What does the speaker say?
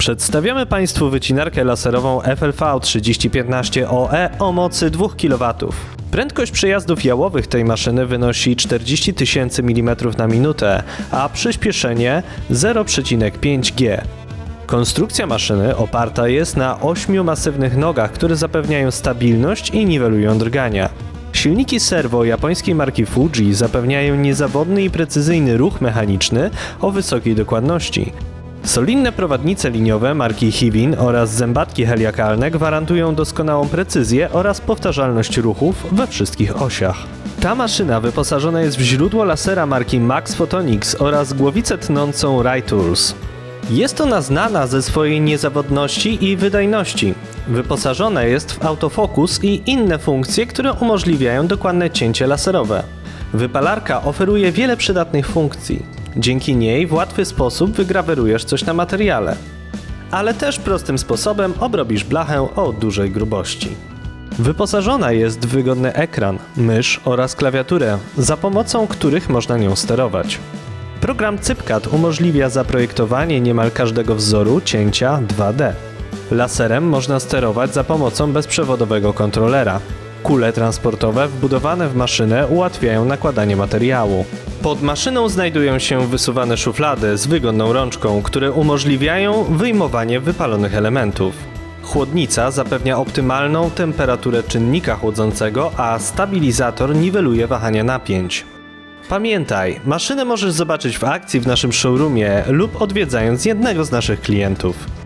Przedstawiamy Państwu wycinarkę laserową FLV 3015OE E o mocy 2 kW. Prędkość przejazdów jałowych tej maszyny wynosi 40 tysięcy mm na minutę, a przyspieszenie 0,5 G. Konstrukcja maszyny oparta jest na ośmiu masywnych nogach, które zapewniają stabilność i niwelują drgania. Silniki serwo japońskiej marki Fuji zapewniają niezawodny i precyzyjny ruch mechaniczny o wysokiej dokładności. Solidne prowadnice liniowe marki Hivin oraz zębatki heliakalne gwarantują doskonałą precyzję oraz powtarzalność ruchów we wszystkich osiach. Ta maszyna wyposażona jest w źródło lasera marki Max Photonics oraz głowicę tnącą Rytools. Jest ona znana ze swojej niezawodności i wydajności. Wyposażona jest w autofokus i inne funkcje, które umożliwiają dokładne cięcie laserowe. Wypalarka oferuje wiele przydatnych funkcji. Dzięki niej w łatwy sposób wygrawerujesz coś na materiale. Ale też prostym sposobem obrobisz blachę o dużej grubości. Wyposażona jest w wygodny ekran, mysz oraz klawiaturę, za pomocą których można nią sterować. Program CypCAD umożliwia zaprojektowanie niemal każdego wzoru cięcia 2D. Laserem można sterować za pomocą bezprzewodowego kontrolera. Kule transportowe wbudowane w maszynę ułatwiają nakładanie materiału. Pod maszyną znajdują się wysuwane szuflady z wygodną rączką, które umożliwiają wyjmowanie wypalonych elementów. Chłodnica zapewnia optymalną temperaturę czynnika chłodzącego, a stabilizator niweluje wahania napięć. Pamiętaj, maszynę możesz zobaczyć w akcji w naszym showroomie lub odwiedzając jednego z naszych klientów.